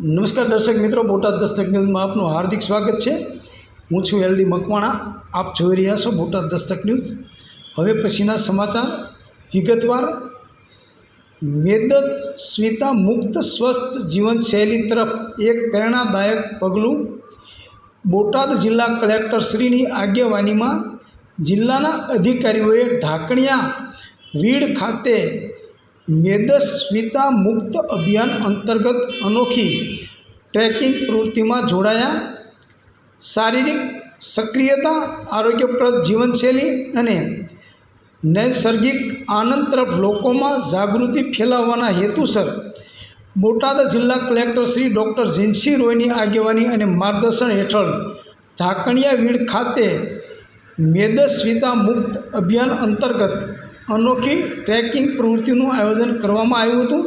નમસ્કાર દર્શક મિત્રો, બોટાદ દસ્તક ન્યૂઝમાં આપનું હાર્દિક સ્વાગત છે. હું છું એલડી મકવાણા. આપ જોઈ રહ્યા છો બોટાદ દસ્તક ન્યૂઝ. હવે પછીના સમાચાર. વિગતવાર. મેદસ્વીતા મુક્ત સ્વસ્થ જીવનશૈલી તરફ એક પ્રેરણાદાયક પગલું. બોટાદ જિલ્લા કલેક્ટરશ્રીની આગેવાનીમાં જિલ્લાના અધિકારીઓએ ઢાંકણિયા, વીડ ખાતે મેદસ્વીતા મુક્ત અભિયાન અંતર્ગત અનોખી ટ્રેકિંગ પ્રવૃત્તિમાં જોડાયા. શારીરિક સક્રિયતા, આરોગ્યપ્રદ જીવનશૈલી અને નૈસર્ગિક આનંદ તરફ લોકોમાં જાગૃતિ ફેલાવવાના હેતુસર બોટાદ જિલ્લા કલેક્ટર શ્રી ડૉક્ટર ઝીનસિંહ રોયની આગેવાની અને માર્ગદર્શન હેઠળ ઢાકણિયા વીડ ખાતે મેદસ્વીતા મુક્ત અભિયાન અંતર્ગત અનોખી ટ્રેકિંગ પ્રવૃત્તિનું આયોજન કરવામાં આવ્યું હતું.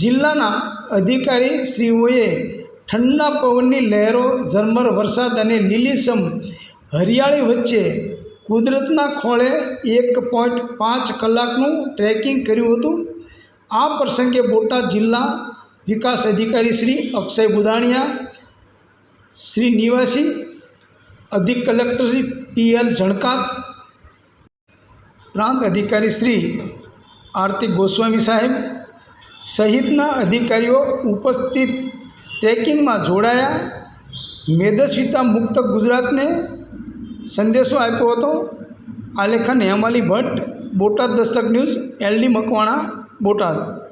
જિલ્લાના અધિકારી શ્રીઓએ ઠંડા પવનની લહેરો, ઝરમર, વરસાદ અને લીલીસમ હરિયાળી વચ્ચે કુદરતના ખોળે એક પોઈન્ટ પાંચ કલાકનું ટ્રેકિંગ કર્યું હતું. આ પ્રસંગે બોટાદ જિલ્લા વિકાસ અધિકારી શ્રી અક્ષય બુદાણિયા શ્રી નિવાસી અધિક collector Shri P L Jankat પ્રાંત અધિકારી શ્રી આરતી ગોસ્વામી સાહેબ સહિતના અધિકારીઓ ઉપસ્થિત ટ્રેકિંગમાં જોડાયા. મેદસ્વીતા મુક્ત ગુજરાતને સંદેશો આપ્યો હતો. આલેખન હેમાલી ભટ્ટ, બોટાદ દસ્તક ન્યૂઝ, એલડી મકવાણા, બોટાદ.